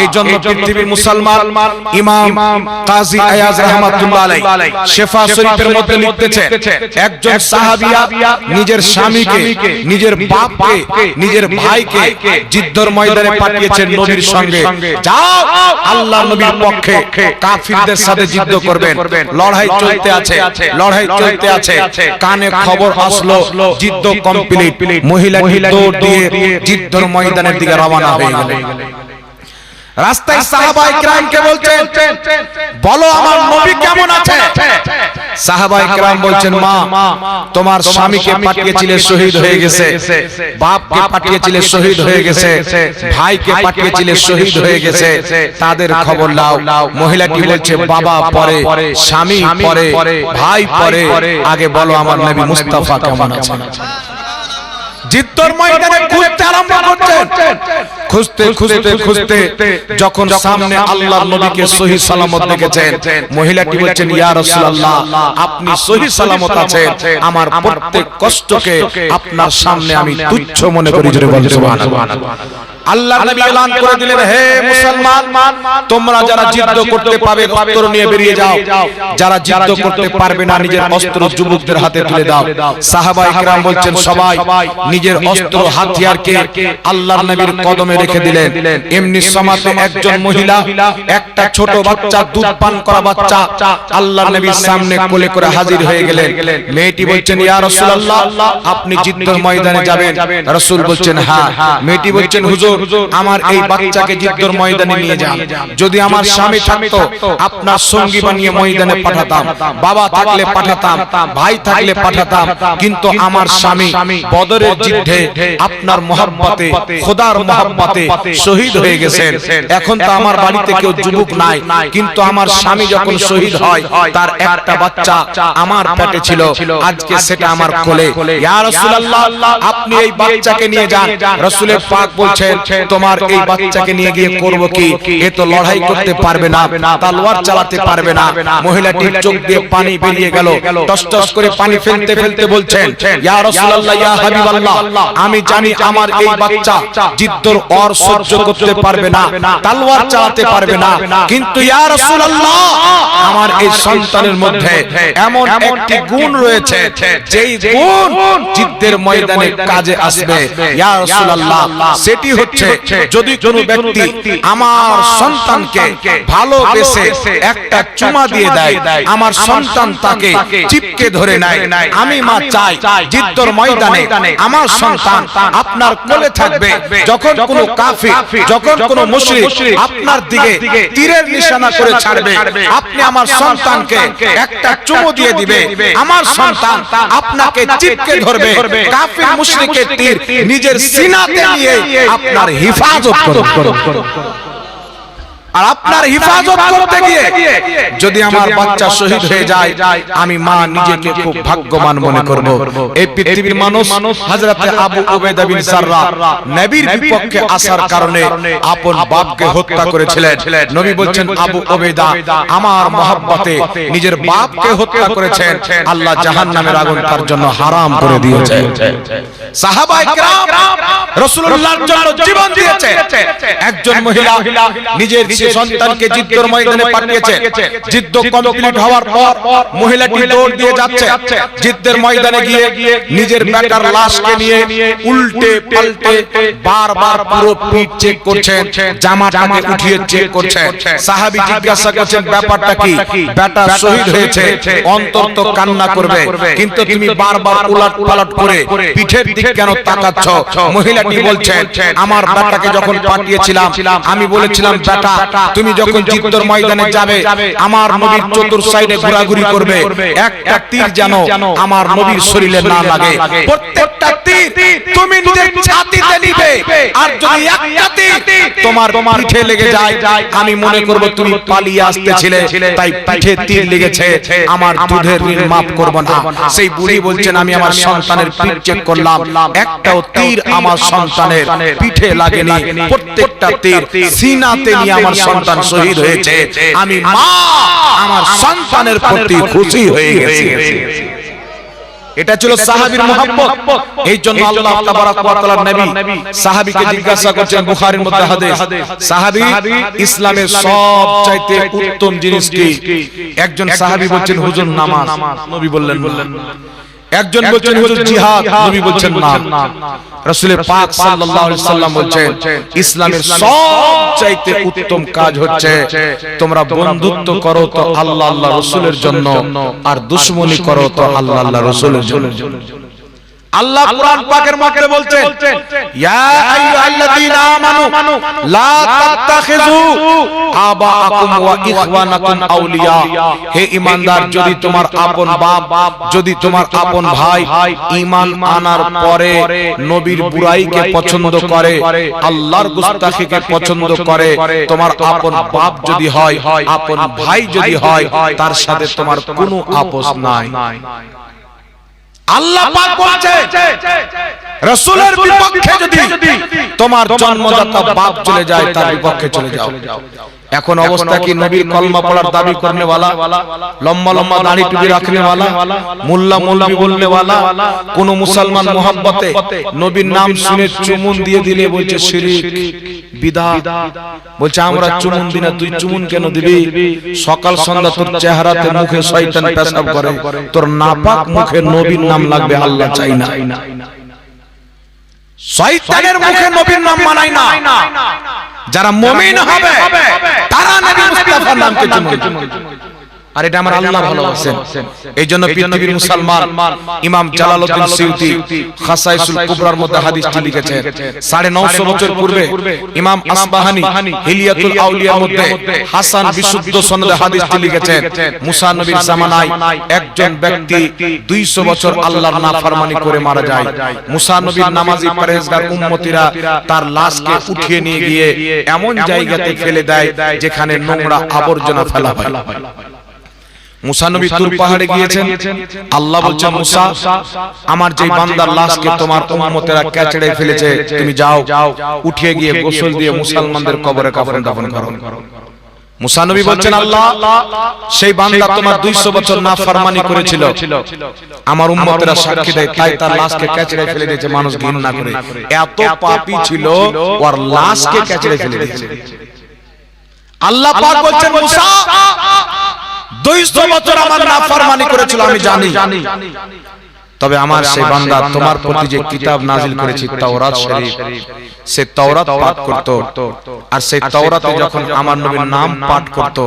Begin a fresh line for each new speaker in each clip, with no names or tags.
এই জন্য পৃথিবীর মুসলমান ইমাম কাজী আয়াজ রাহমাতুল্লাহ আলাইহি শেফা শরীফের মধ্যে লিখতেছেন একজন সাহাবিয়া নিজের স্বামীকে নিজের বাপকে নিজের ভাইকে ময়দানে পাঠিয়েছেন নবীর সঙ্গে। যাও! আল্লাহ নবীর পক্ষে কাফিরদের সাথে যুদ্ধ করবেন। লড়াই চলতে আছে লড়াই চলতে আছে। কানে খবর আসলো যুদ্ধ কমপ্লিট মহিলা দৌড় দিয়ে যুদ্ধর ময়দানের দিকে রওনা হয়ে রাস্তায় সাহাবাই কিরামকে বলছেন বলো আমার নবী কেমন আছে? সাহাবাই কিরাম বলছেন মা তোমার স্বামীকে পাঠিয়েছিলে শহীদ হয়ে গেছে। বাপকে পাঠিয়েছিলে শহীদ হয়ে গেছে। ভাইকে পাঠিয়েছিলে শহীদ হয়ে গেছে। তাদের খবর লাও মহিলাটি বলছে? বাবা পরে স্বামী পরে ভাই পরে আগে বলো আমার নবী মুস্তাফা কেমন আছে? জিদ্দর ময়দানে খুঁজতে আরম্ভ করছেন। খুঁজতে খুঁজতে খুঁজতে যখন সামনে আল্লাহর নবীকে সহি সালামত দেখেছেন। মহিলাটি বলছেন ইয়া রাসূলুল্লাহ আপনি সহি সালামত আছেন। আমার প্রত্যেক কষ্টকে আপনার সামনে আমি তুচ্ছ মনে করি জোরে বলেন সুবহানাল্লাহ। আল্লাহ নবী এলান করে দিলেন হে মুসলমান তোমরা যারা যুদ্ধ করতে পাবে অস্ত্র নিয়ে বেরিয়ে যাও। যারা যুদ্ধ করতে পারবে না নিজের অস্ত্র যুবকদের হাতে তুলে দাও। সাহাবায়ে কেরাম বলছেন সবাই নিজের অস্ত্র হাতিয়ারকে আল্লাহর নবীর কদমে রেখে দিলেন। এমনি সমাতে একজন মহিলা একটা ছোট বাচ্চা দুধ পান করা বাচ্চা আল্লাহর নবীর সামনে কোলে করে হাজির হয়ে গেলেন। মেয়েটি বলছেন ইয়া রাসূলুল্লাহ আপনি যুদ্ধের ময়দানে যাবেন। রাসূল বলছেন হ্যাঁ। মেয়েটি বলছেন হুজুর আমার এই বাচ্চাকে যুদ্ধের ময়দানে নিয়ে যান। যদি আমার স্বামী থাকতো আপনার সঙ্গী বানিয়ে ময়দানে পাঠাতাম বাবা থাকলে পাঠাতাম ভাই থাকলে পাঠাতাম কিন্তু আমার স্বামী বদরের যুদ্ধে আপনার মহব্বতে খোদার মহব্বতে শহীদ হয়ে গেছেন। এখন তো আমার বাড়িতে কেউ যুবক নাই। কিন্তু আমার স্বামী যখন শহীদ হয় তার একটা বাচ্চা আমার পেটে ছিল। আজকে সেটা আমার কোলে। ইয়া রাসূলুল্লাহ আপনি এই বাচ্চাকে নিয়ে যান। রাসূলের পাক বলছেন তোমার এই বাচ্চাকে নিয়ে গিয়ে করব কি? এ তো লড়াই করতে পারবে না। তলোয়ার চালাতে পারবে না। মহিলাটির চোখ দিয়ে পানি বেরিয়ে গেল টস টস করে পানি ফেলতে ফেলতে বলছেন ইয়া রাসূলুল্লাহ ইয়া হাবিবাল্লাহ আমি জানি আমার এই বাচ্চা জিদ্দর অর সহ্য করতে পারবে না তলোয়ার চালাতে পারবে না। কিন্তু ইয়া রাসূলুল্লাহ আমার এই সন্তানের মধ্যে এমন একটি গুণ রয়েছে যেই গুণ জিদ্দের ময়দানে কাজে আসবে। ইয়া রাসূলুল্লাহ সেটি হচ্ছে যদি কোনো ব্যক্তি আমার সন্তানকে ভালোবেসে একটা চুমা দিয়ে দেয় আমার সন্তান তাকে চিপকে ধরে নেয় আমি মা চাই জিদ্দর ময়দানে আমার সন্তান আপনার কোলে থাকবে যখন কোনো কাফির যখন কোনো মুশরিক আপনার দিকে তীরের নিশানা করে ছাড়বে। আপনি আমার সন্তানকে একটা চুমু দিয়ে দিবে। আমার সন্তান আপনাকে চিপকে ধরবে। কাফির মুশরিকের তীর নিজের সিনাতে নিয়ে আপনার হিফাজত আর আপনার হিফাজত করতে গিয়ে যদি আমার বাচ্চা শহীদ হয়ে যায় আমি মা নিজেকে খুব ভাগ্যবান মনে করব। এই পৃথিবীর মানুষ হযরতে আবু উবাইদা বিন সাররা নবীর বিপক্ষে আসার কারণে আপন বাপকে হত্যা করেছিলেন। নবী বলছেন আবু উবাইদা আমার মহব্বতে নিজের বাপকে হত্যা করেছেন। আল্লাহ জাহান্নামের আগুন তার জন্য হারাম করে দিয়েছেন সাহাবায়ে কেরাম রাসূলুল্লাহর জন্য জীবন দিয়েছে। একজন মহিলা নিজের সন্তানকে যুদ্ধের ময়দানে পাঠিয়েছে যুদ্ধ কমপ্লিট হওয়ার পর মহিলাটি দৌড় দিয়ে যাচ্ছে। যুদ্ধের ময়দানে গিয়ে নিজের বেটার লাশকে নিয়ে উল্টে পাল্টে বারবার পুরো পিঠ চেক করছেন। জামাটাকে উঠিয়ে চেক করছেন। সাহাবী জিজ্ঞাসা করছেন ব্যাপারটা কি? শহীদ হয়েছে। অন্তর তো কান্না করবে। কিন্তু তুমি বারবার উলট পালট করে পিঠের দিক কেন তাকাচ্ছ? মহিলাটি বলছেন আমার বেটাকে যখন পাঠিয়েছিলাম আমি বলেছিলাম তুমি যখন যুদ্ধের ময়দানে যাবে আমার নবীর চতুর সাইডে ঘোরাঘুরি করবে। একটা তীর যেন আমার নবীর শরীরে না লাগে। প্রত্যেকটা তীর তুমি নিজের ছাতিতে আর যদি একটা তীর তোমার পিঠে লেগে যায় আমি মনে করব তুমি পালিয়ে আসতেছিলে তাই পিঠে তীর লেগেছে আমার দুধের ঋণ মাফ করব না। সেই বুড়ি বলছেন আমি আমার সন্তানের পিঠ চেক করলাম। একটাও তীর আমার সন্তানের পিঠে লাগেনি। প্রত্যেকটা তীর সিনাতে নিয়ে আমার সন্তান শহীদ হয়েছে। আমি মা আমার সন্তানের প্রতি খুশি হয়ে গেছি। এটা ছিল সাহাবীর মুহাব্বত। এই জন্য আল্লাহ তাবারাক ওয়া তাআলা নবী সাহাবীকে জিজ্ঞাসা করছেন বুখারীর মধ্যে হাদিস। সাহাবী ইসলামের সব চাইতে উত্তম জিনিস কি? একজন সাহাবী বলছেন হুজুর নামাজ। নবী বললেন বললেন একজন বলছেন হুজুর জিহাদ নবী বলছেন না রাসূলের পাক সাল্লাল্লাহু আলাইহি সাল্লাম বলছেন ইসলামের সব চাইতে উত্তম কাজ হচ্ছে তোমরা বন্ধুত্ব করো তো আল্লাহ আল্লাহ রাসূলের জন্য আর দুশমনি করো তো আল্লাহ আল্লাহ রাসূলের জন্য। আল্লাহ কোরআন পাকের মধ্যে বলছেন ইয়া আইয়ুহাল্লাযীনা আমানু লা তাত্তাখিযু আবাআকুম ওয়া ইখওয়ানাকুম আউলিয়া. হে ঈমানদার যদি তোমার আপন বাপ যদি তোমার আপন ভাই ঈমান আনার পরে নবীর বুরাইকে পছন্দ করে আল্লাহর গুস্তাখিকে পছন্দ করে তোমার আপন বাপ যদি হয় আপন ভাই যদি হয় তার সাথে তোমার কোনো আপোষ নাই। আল্লাহ পাক বলছে রাসূলের বিপক্ষে যদি তোমার জন্মদাতা বাপ চলে যায় তার বিপক্ষে চলে যাও। এখন অবস্থা কি নবীর কলমা পড়ার দাবি করনে वाला লম্বা লম্বা দাড়ি টুপি রাখনে वाला মোল্লা মৌলভী বলনে वाला কোন মুসলমান মোহাব্বতে নবীর নাম শুনে চুমুন দিয়ে দিলে বলছে শিরিক বিদআত বলছে আমরা চুমুন দিনা তুই চুমুন কেন দিবি সকাল সন্ধ্যা তোর চেহারাতে মুখে শয়তান পেশাব করে তোর নাপাক মুখে নবীর নাম লাগবে আল্লাহ চাই না শয়তানের মুখে নবীর নাম মানায় না। যারা মুমিন হবে তারা নবী মুস্তাফার নামকে চুমুন আর এটা আমার আল্লাহ ভালোবাসেন। এই জন্য পৃথিবীর মুসলমান ইমাম জালালউদ্দিন সিউতি খাসাইসুল কুবরার মধ্যে হাদিসটি লিখেছেন। 950 বছর পূর্বে ইমাম আসবাহানি হিলিয়াতুল আউলিয়ার মধ্যে হাসান বিশুদ্ধ সনদে হাদিসটি লিখেছেন। মুসা নবীর জামানায় একজন ব্যক্তি 200 বছর আল্লাহর নাফরমানি করে মারা যায়। মুসা নবীর নামাজি পরহেজগার উম্মতিরা তার লাশকে উঠিয়ে নিয়ে গিয়ে এমন জায়গাতে ফেলে দেয় যেখানে নোংরা আবর্জনা ফেলা হয় মুসা নবী তুর পাহাড়ে গিয়েছেন। আল্লাহ বলছেন মুসা আমার যে বান্দার লাশকে তোমার উম্মতেরা ক্যাচড়ে ফেলেছে। তুমি যাও উঠিয়ে গিয়ে গোসল দিয়ে মুসলমানদের কবরে কাফন দাফন করো। মুসা বলছেন আল্লাহ সেই বান্দা তোমার 200 বছর না ফরমানি করেছিল। আমার উম্মতেরা সাক্ষী দেয় তাই তার লাশকে ক্যাচড়ে ফেলে দিয়েছে মানুষ ঘৃণা করে। এত পাপী ছিল ওর লাশকে ক্যাচড়ে ফেলে দিয়েছে আল্লাহ পাক বলছেন মুসা দুইশো বছর আমার নাফরমানি করেছিল আমি জানি। তবে আমার সেই বান্দা তোমার প্রতি যে কিতাব নাজিল করেছি তাওরাত শরীফ সে তাওরাত পাঠ করত আর সেই তাওরাতে যখন আমার নবীর নাম পাঠ করত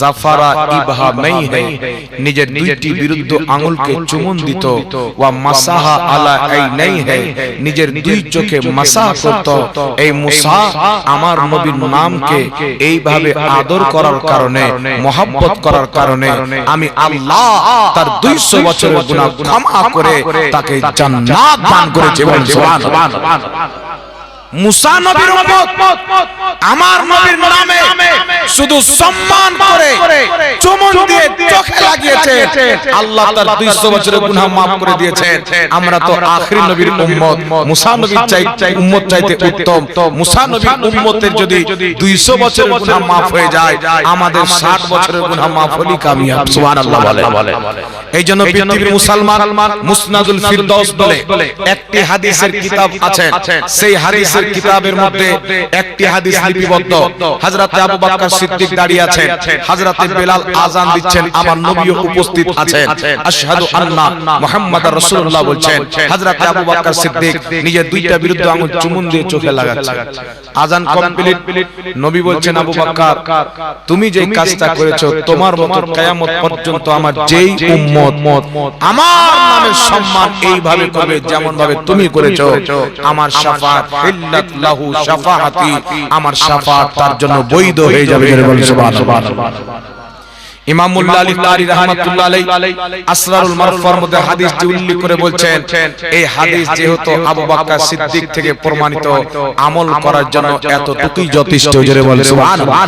জাফারা ইবহা মেই হে নিজের দুইটি বিরুদ্ধ আঙ্গুলকে চুমুন দিত ওয়া মাসাহা আলা আইনাই হে নিজের দুই চোখে মাসাহ করত এই মুসা আমার নবীর নামকে এইভাবে আদর করার কারণে মহব্বত করার কারণে আমি আল্লাহ তার 200 বছরের গুনাহ ক্ষমা করে তাকে জান্নাত দান করেছে বলেন সুবহানাল্লাহ। মুসা নবীর উম্মত। আমার নবীর নামে শুধু সম্মান করে চুমন দিয়ে চোখে লাগিয়েছে। আল্লাহ তার 200 বছরের গুনাহ maaf করে দিয়েছে আমরা তো আখরি নবীর উম্মত। মুসা নবীর চাই উম্মত চাইতে উত্তম। মুসা নবীর উম্মতের যদি 200 বছরের গুনাহ maaf হয়ে যায়। আমাদের 60 বছরের গুনাহ maaf হলি কামিয়াব। সুবহানাল্লাহ বলে। এই জন্য পৃথিবীর মুসলমান মুসনাদুল ফিরদৌস বলে একটি হাদিসের কিতাব আছে। সেই হাদিসের কিতাবের মধ্যে একটি হাদিস লিপিবদ্ধ। হযরতে আবু বকর সিদ্দিক দাঁড়িয়ে আছেন। হযরতে বেলাল আযান দিচ্ছেন আমার নবীও উপস্থিত আছেন। আশহাদু আন্না মুহাম্মাদার রাসূলুল্লাহ বলছেন হযরতে আবু বকর সিদ্দিক নিজের দুইটা বিরুদ্ধ আঙুল চুমুন দিয়ে চোখে লাগাচ্ছে। আযান কমপ্লিট নবী বলছেন আবু বকর তুমি যে কাজটা করেছ তোমার মতো কিয়ামত পর্যন্ত আমার যেই উম্মত আমার নামের সম্মান এইভাবে করবে যেমন ভাবে তুমি করেছ আমার শাফাত ইল্লাত লাহু শাফাআতি আমার শাফাত তার জন্য বৈধ হয়ে যাবে সুবহানাল্লাহ আলী তারি রাহমাতুল্লাহ আলাইহি আসরারুল মারফার মধ্যে হাদিসটি উল্লেখ করে বলছেন এই হাদিস যেহেতু আবু বকর সিদ্দিক থেকে প্রমাণিত আমল করার জন্য এতটুকুই যথেষ্ট জোরে বলে সুবহানাল্লাহ।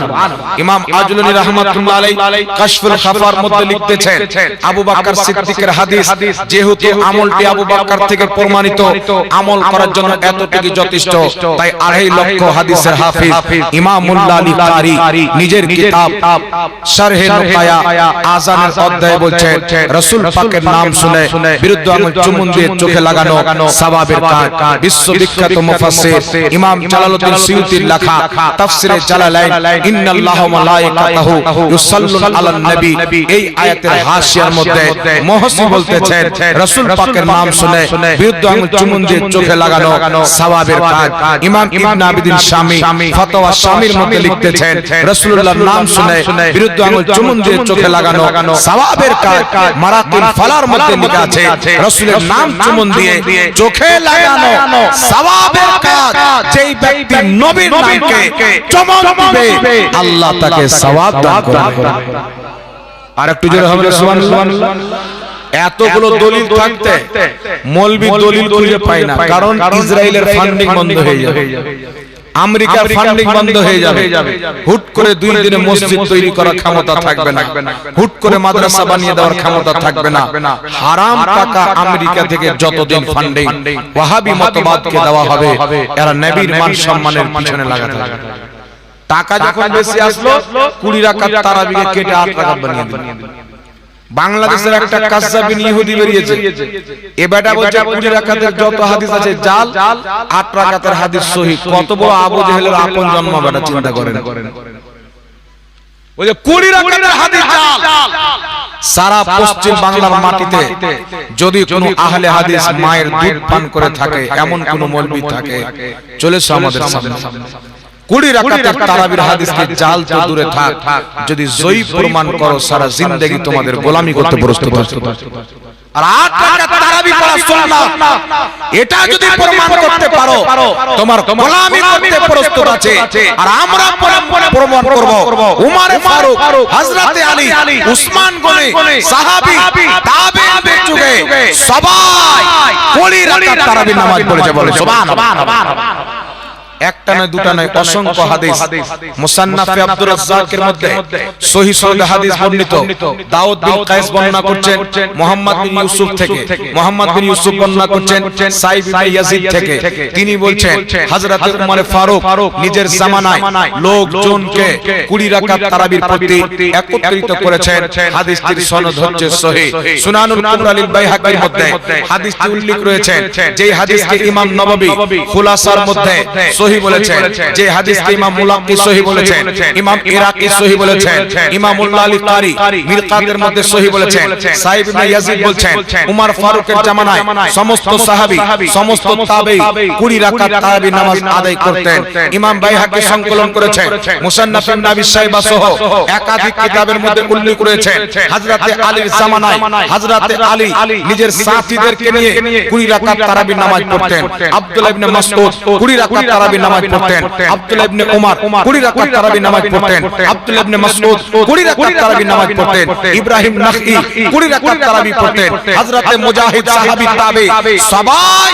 ইমাম আজলুনি রাহমাতুল্লাহ আলাইহি কাশফুল খাফার মধ্যে লিখতেছেন আবু বকর সিদ্দিকের হাদিস যেহেতু আমলটি আবু বকর থেকে প্রমাণিত আমল করার জন্য এতটুকুই যথেষ্ট তাই আড়াই লক্ষ হাদিসের হাফিজ ইমাম আলী তারি নিজের কিতাব শারহে নুকায় আয়া আজানের অধ্যায়ে বলছে রাসূল পাকের নাম শুনে বিরুদ্ধ আঙুল চুমুন দিয়ে চোখে লাগানো সওয়াবের কাজ বিশ্ববিখ্যাত মুফাসসির ইমাম জালালউদ্দিন সিয়ুতির লেখা তাফসিরে জালালাইন ইন্নাল্লাহু ওয়া মালাইকাতাহু ইউসাল্লুনা আলান নবী। এই আয়াতের হাসিয়ার মধ্যে মহসি বলতেছেন রাসূল পাকের নাম শুনে বিরুদ্ধ আঙুল চুমুন দিয়ে চোখে লাগানো সওয়াবের কাজ ইমাম ইবনে আবিদিন শামী ফতোয়া শামীর মধ্যে লিখতেছেন রাসূলুল্লাহর নাম শুনে বিরুদ্ধ আঙুল চুমুন দিয়ে চোখে লাগানো সওয়াবের কাজ মারাকিল ফালার মধ্যে লেখা আছে রাসূলের নাম চুমুন দিয়ে চোখে লাগানো সওয়াবের কাজ যেই ব্যক্তি নবীর নামকে চুমুন দিবে আল্লাহ তাকে সওয়াব দান করবে। আর একটু জোরে হবে সুবহানাল্লাহ। এতগুলো দলিল থাকতে মৌলবি দলিল খুঁজে পায় না কারণ ইসরায়েলের ফান্ডিং বন্ধ হয়ে যাবে। আমেরিকার ফান্ডিং বন্ধ হয়ে যাবে। হুট করে দুই দিনে মসজিদ তৈরি করার ক্ষমতা থাকবে না। হুট করে মাদ্রাসা বানিয়ে দেওয়ার ক্ষমতা থাকবে না। হারাম টাকা আমেরিকা থেকে যতদিন ফান্ডিং ওয়াহাবি মতবাদকে দেওয়া হবে? এরা নবীর মান সম্মানের পিছনে লাগাতে টাকা যখন বেশি আসলো কুড়ি রাকাত তারাবিকে কেটে আট রাকাত বানিয়ে দিল বাংলাদেশের একটা কাসাবিন ইহুদি বেরিয়েছে। এ বেটা বলছে কুড়ি রাকাতের যত হাদিস আছে জাল আট রাকাতের হাদিস সহি কত বড় আবু জেহেলের আপন জন্ম বেটা চিন্তা করেন। ওই যে কুড়ি রাকাতের হাদিস জাল। সারা পশ্চিম বাংলার মাটিতে যদি কোনো আহলে হাদিস মায়ের দুধ পান করে থাকে এমন কোন মৌলবি থাকে চলে আমাদের সামনে। কুড়ি রাকাতের তারাবির হাদিসকে জাল তো দূরে থাক। যদি জয়ী প্রমাণ করো সারা জিন্দেগি তোমাদের গোলামি করতে প্রস্তুত আর আট রাকাত তারাবি পড়া সুন্নাত এটা যদি প্রমাণ করতে পারো তোমার গোলামি করতে প্রস্তুত আছে। আর আমরা প্রমাণ করব উমর ফারুক হযরতে আলী উসমান গনি সাহাবী তাবেঈনদের যুগে সবাই কুড়ি রাকাত তারাবি নামাজ পড়েছে বলে সুবহানাল্লাহ একটা নয় দুটা নয় অসংখ্য হাদিস। মুসান্নাফে আব্দুর রাজ্জাকের মধ্যে সহি সনদে হাদিস বর্ণিত। দাউদ বিন কায়েস বর্ণনা করছেন মুহাম্মদ বিন ইউসুফ থেকে। মুহাম্মদ বিন ইউসুফ বর্ণনা করছেন সাইব বিন ইয়াজিদ থেকে। তিনি বলছেন হযরত উমর ফারুক নিজের জামানায় লোকজনকে 20 রাকাত তারাবির প্রতি একত্রিত করেছেন। হাদিসটির সনদ হচ্ছে সহি। সুনানুল কুবরা লিল বাইহাকির মধ্যে হাদিসটি উল্লেখ রয়েছে যেই হাদিসকে ইমাম নববী খুলাসার মধ্যে সহি বলেছেন যে হাদিসকে ইমাম মুলাক্কি সহি বলেছেন ইমাম ইরাকি সহি বলেছেন ইমাম আলী কারি মিরকাতের মধ্যে সহি বলেছেন। সাইব ইবনে ইয়াজিদ বলছেন উমর ফারুকের জামানায় সমস্ত সাহাবী সমস্ত তাবেঈ 20 রাকাত তারাবি নামাজ আদায় করতেন। ইমাম বাইহাকি সংকলন করেছেন মুসান্নাফ ইবনে আবি শাইবা সহ একাধিক কিতাবের মধ্যে উল্লেখ করেছেন। হযরতে আলীর জামানায় হযরতে আলী নিজের সাথীদেরকে নিয়ে 20 রাকাত তারাবি নামাজ পড়তেন আব্দুল্লাহ ইবনে মাসউদ 20 রাকাত তারাবি নামাজ পড়তেন। আব্দুল্লাহ ইবনে ওমর 20 রাকাত তারাবি নামাজ পড়তেন। আব্দুল্লাহ ইবনে মাসউদ 20 রাকাত তারাবি নামাজ পড়তেন। ইব্রাহিম নাখই 20 রাকাত তারাবি পড়তেন। হযরতে মুজাহিদ সাহাবী তাবে সবাই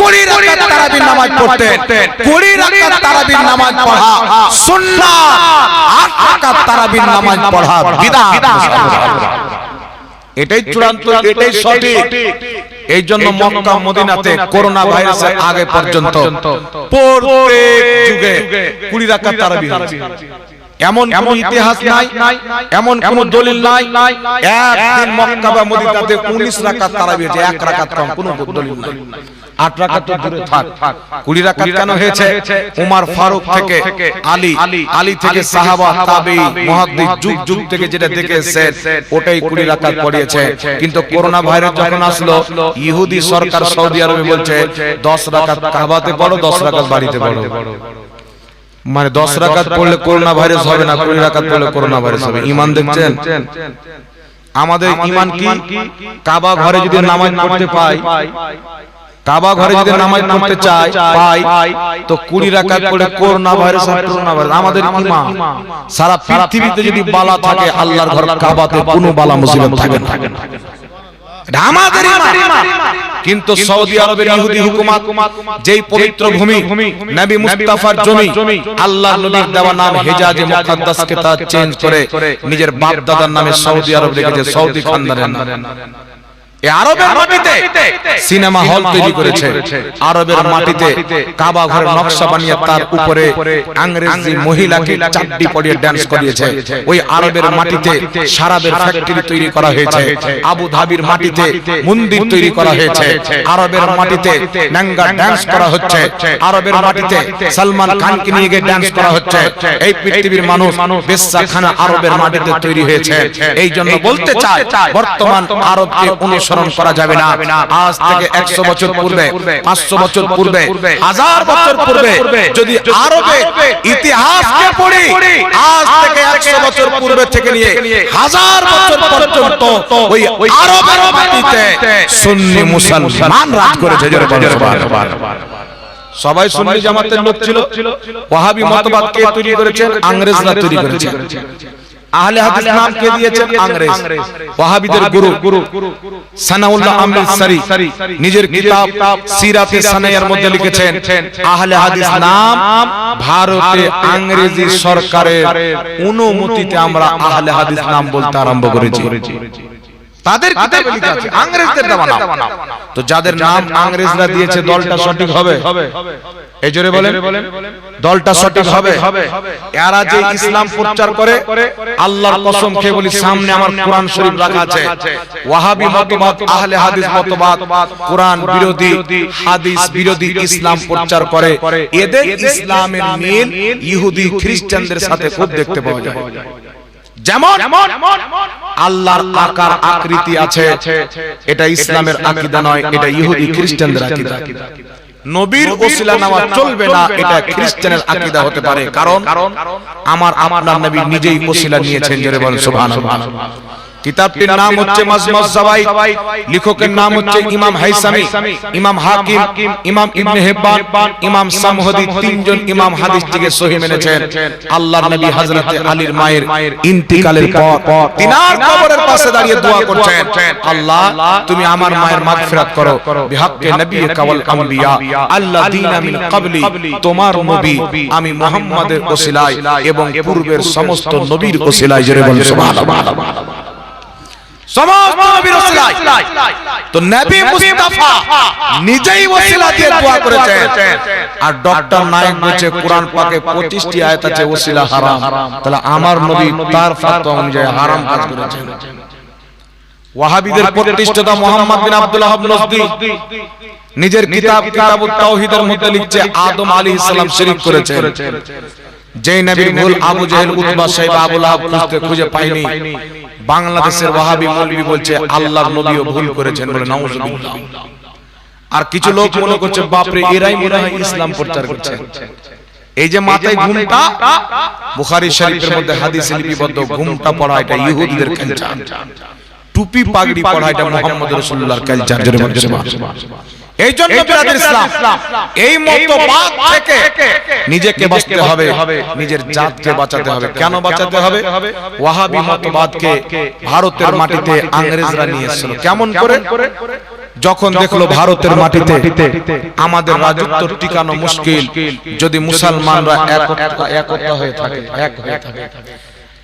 20 রাকাত তারাবি নামাজ পড়তেন। 20 রাকাত তারাবি নামাজ পড়া। সুন্নাহ 8 রাকাত তারাবি নামাজ পড়া। বিদআত এটাই চূড়ান্ত এটাই সঠিক। এই জন্য মক্কা মদিনাতে করোনা ভাইরাসের আগে পর্যন্ত প্রত্যেক যুগে কুড়ি তারাবি হয়েছে। এমন কোন ইতিহাস নাই এমন কোন দলিল নাই। একদিন মক্কা বা মদিনাতে 19 রাকাত তারাবি হয়েছে এক রাকাত কম কোন দলিল নাই। আট রাকাত তো দূরে থাক। কুড়ি রাকাত কেন হয়েছে? ফারুক থেকে আলী। আলী। থেকে সাহাবা মুহাদ্দিস যুগ যুগ থেকে যেটা দেখেছে ওটাই কুড়ি রাকাত পড়িয়েছে। কিন্তু করোনা ভাইরাস যখন আসলো ইহুদি সরকার সৌদি আরবে বলছে 10 রাকাত কাবাতে পড়ো 10 রাকাত বাড়িতে পড়ো। মানে দশ রাকাত পড়লে করোনা ভাইরাস হবে না কুড়ি রাকাত পড়লে করোনা ভাইরাস হবে। ইমান দেখছেন? আমাদের ইমান কি? কাবা ঘরে যদি নামাজ পড়তে পাই কাবা ঘরে যদি নামাজ পড়তে চাই পাই তো কুড়ি রাকাত পড়ে করোনা ভাইরাস আর করোনা ভাইরাস আমাদের ইমান সারা পৃথিবীতে যদি বালা থাকে আল্লাহর ঘর কাবাতে কোনো বালা মুসিবত থাকে না। এটা কিন্তু সৌদি আরবের ইহুদি হুকুমত যেই পবিত্র ভূমি নবী মুস্তাফার জমি আল্লাহ নবীর দেওয়া নাম হেজাজে মুকদ্দাসকে তা চেঞ্জ করে নিজের বাপ দাদার নামে সৌদি আরব রেখেছে সৌদি খানদানের নাম। আরবের মাটিতে সিনেমা হল তৈরি করেছে। আরবের মাটিতে কাবা ঘরের নকশা বানিয়ে তার উপরে ইংরেজি মহিলাকে চাড্ডি পরিয়ে ডান্স করিয়েছে। ওই আরবের মাটিতে সারাবের ফ্যাক্টরি তৈরি করা হয়েছে। আবু ধাবির মাটিতে মন্দির তৈরি করা হয়েছে। আরবের মাটিতে নাঙ্গা ডান্স করা হচ্ছে। আরবের মাটিতে সালমান খানকে নিয়ে গিয়ে করা হচ্ছে। এই পৃথিবীর মানুষ বেশ্যাখানা আরবের মাটিতে তৈরি হয়েছে। এই জন্য বলতে চাই বর্তমান আরবকে অনুসরণ করা যাবে না। আজ থেকে একশো বছর পূর্বে পাঁচশো বছর পূর্বে হাজার বছর পূর্বে যদি আরবে ইতিহাসকে পড়ি আজ থেকে একশো বছর পূর্বে থেকে নিয়ে হাজার বছর পর্যন্ত ওই আরবের মাটিতে সুন্নি মুসলমান রাজ করেছে জোরে সবাই সুন্নি জামাতের লোক ছিল ওয়াহাবি মতবাদ কে তৈরি করেছেন ইংরেজরা তৈরি করেছেন আহলে হাদিস নাম কে দিয়েছেন আংরেজ। ওয়াহাবিদের গুরু। সানাউল্লাহ নিজের কিতাব সিরাতে সানাইয়ার মধ্যে লিখেছেন। আহলে হাদিস নাম ভারতে আংরেজি সরকারের অনুমতিতে আমরা আহলে হাদিস নাম বলতে আরম্ভ করেছি। তাদের কিতাবে লেখা আছে ইংরেজদের দেওয়া নাম। তো যাদের নাম ইংরেজরা দিয়েছে দলটা সঠিক হবে? এই জোরে বলেন? দলটা সঠিক হবে? এরা যে ইসলাম প্রচার করে আল্লাহর কসম খেয়ে বলি সামনে আমার কোরআন শরীফ রাখা আছে। ওয়াহাবি মতবাদ আহলে হাদিস মতবাদ কোরআন বিরোধী হাদিস বিরোধী ইসলাম প্রচার করে। এদের ইসলামের মিল ইহুদি খ্রিস্টানদের সাথে খুব দেখতে পাওয়া যায়। যেমন আল্লাহর আকার আকৃতি আছে। এটা ইসলামের আকীদা নয় এটা ইহুদি খ্রিস্টানদের আকীদা। নবীর ওসিলা নেওয়া চলবে না এটা খ্রিস্টানের আকীদা হতে পারে। কারণ আমার আমার নবী নিজেই ওসিলা নিয়েছেন জোরে বলেন সুবহানাল্লাহ। কিতাবটির নাম হচ্ছে মাজমাজ জাওয়াইদ লেখকের নাম হচ্ছে ইমাম হাইসামি ইমাম হাকিম ইমাম ইবনে হিব্বান ইমাম সামহদি তিনজন ইমাম হাদিসটিকে সহিহ মেনেছেন। আল্লাহর নবী হযরতে আলীর মায়ের ইন্তিকালের পর তিনার কবরের পাশে দাঁড়িয়ে দোয়া করছেন। আল্লাহ তুমি আমার মায়ের মাগফিরাত করো। বিহাক্কে নবী কাওয়াল আম্বিয়া। আল্লাযীনা মিন ক্বাবলি তোমার নবী আমি মুহাম্মাদের ওসিলায় এবং পূর্বের সমস্ত নবীর ওসিলায় জোরে বলেন সুবহানাল্লাহ সমস্ত নবীর ওসিলায়। তো নবী মুস্তাফা নিজেই ওসিলা দিয়ে দোয়া করেছেন। আর ডক্টর নায়েক বলছে কোরআন পাকে 25 টি আয়াত আছে ওসিলা হারাম তাহলে আমার নবী তার ফতোয়া অনুযায়ী হারাম কাজ করেছেন। ওয়াহাবিদের প্রতিষ্ঠাতা মোহাম্মদ বিন আব্দুল্লাহ নজদি। নিজের কিতাব কিতাবুত তাওহীদের মধ্যে লিখছে আদম আলাইহিস সালাম শিরক করেছেন। যেই নবীর ভুল আবু জেহেল উতবা সাহেব আবু লাহাব খুঁজতে খুঁজে পায়নি। বাংলাদেশের ওয়াহাবি মৌলবি বলছে আল্লাহর নবীও ভুল করেছেন বলে নাউজুবিল্লাহ। আর কিছু লোক মনে করছে বাপরে এরাই মনে হয় ইসলাম প্রচার করছে। এই যে মাথায় ঘুমটা বুখারী শরীফের মধ্যে হাদিসে লিপিবদ্ধ ঘুমটা পড়া এটা ইহুদিদের কালচার টুপি পাগড়ি পড়া এটা মুহাম্মদ রাসূলুল্লাহর কালচার জোরে বলছে এই জন্য বিরাদের ইসলাম। এই মতবাদ থেকে নিজেকে বাঁচতে হবে নিজের জাতকে বাঁচাতে হবে। কেন বাঁচাতে হবে? ওয়াহাবি মতবাদকে ভারতের মাটিতে নিয়ে এসেছিল কেমন করে? যখন দেখল ভারতের মাটিতে আমাদের রাজত্ব টিকানো মুশকিল যদি মুসলমানরা একতা হয়ে থাকে এক হয়ে থাকে।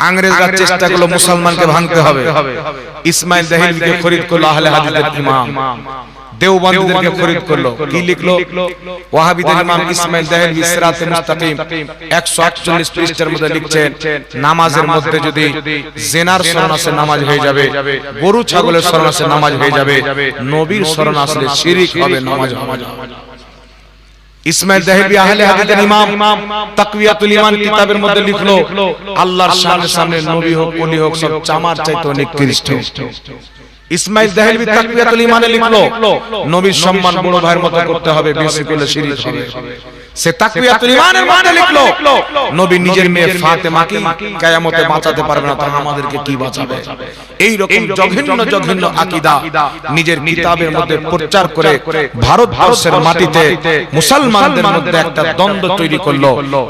ইংরেজরা চেষ্টা করল মুসলমানকে ভাঙতে হবে। ইসমাইল দেহলভিকে খরিদ করল আহলে হাদিসের ইমাম। দেওবন্দীদেরকে খরিদ করল। কি লিখলো? ওয়াহাবিদের ইমাম ইসমাইল দেহলভি সিরাতে মুস্তাকিম। 148 পৃষ্ঠার মধ্যে লিখছেন নামাজের মধ্যে যদি জেনার শরণ আসে নামাজ হয়ে যাবে গরু ছাগলের শরণ আসে নামাজ হয়ে যাবে নবীর শরণ আসলে শিরিক হবে নামাজ হবে। না। ইসমাইল দেহলভি আহলে হাদিসের ইমাম তাকওয়াতুল ঈমান কিতাবের মধ্যে লিখলো আল্লাহর সামনে সামনে নবী হোক ওলি হোক সব চামার চাইতে নিকৃষ্ট ইসমাইল দেহলভি তাকবিরাতুল ঈমানে লিখলো নবীর সম্মান বড় ভাইয়ের মতো করতে হবে বেশি করলে শিরিক হবে। সে তাকওয়াতুল ঈমানের মধ্যে লিখলো নবী নিজের মেয়ে ফাতেমাকে কিয়ামতে বাঁচাতে পারবে না তাহলে আমাদেরকে কি বাঁচাবে? এই রকম জঘন্য জঘন্য আকীদা নিজের কিতাবের মধ্যে প্রচার করে ভারতবর্ষের মাটিতে মুসলমানদের মধ্যে একটা দ্বন্দ্ব তৈরি করল।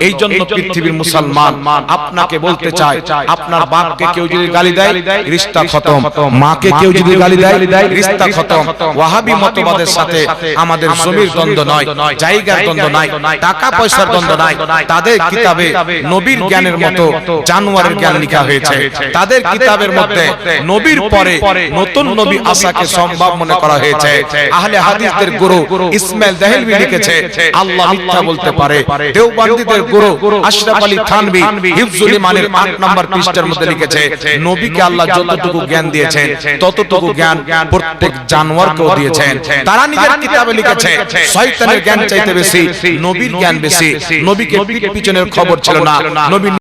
এই জন্য পৃথিবীর মুসলমান আপনাকে বলতে চাই আপনার বাপকে কেউ যদি গালি দেয় রিশতা খতম। মাকে কেউ যদি গালি দেয় রিশতা খতম। ওয়াহাবি মতবাদের সাথে আমাদের জমির দ্বন্দ্ব নয়। জায়গার দ্বন্দ্ব নয়। টাকা পয়সার দ্বন্দ্ব নাই। তাদের কিতাবে নবীর জ্ঞানের মতো জানোয়ারের জ্ঞান লেখা হয়েছে। তাদের কিতাবের মধ্যে নবীর পরে নতুন নবী আসাকে সম্ভব মনে করা হয়েছে। আহলে হাদিসদের গুরু ইসমাইল দেহলভি লিখেছে আল্লাহ মিথ্যা বলতে পারে। দেওবন্দীদের গুরু আশরাফ আলী থানভী হিফজুল ইমানের 8 নম্বর পৃষ্ঠার মধ্যে লিখেছে নবীকে আল্লাহ যতটুকু জ্ঞান দিয়েছেন ততটুকু জ্ঞান প্রত্যেক জানোয়ারকেও দিয়েছেন। তারা নিজের কিতাবে লিখেছে শয়তানের জ্ঞান চাইতে বেশি নবীর জ্ঞান বেশি। নবীকে পিছনের খবর ছিল না। নবী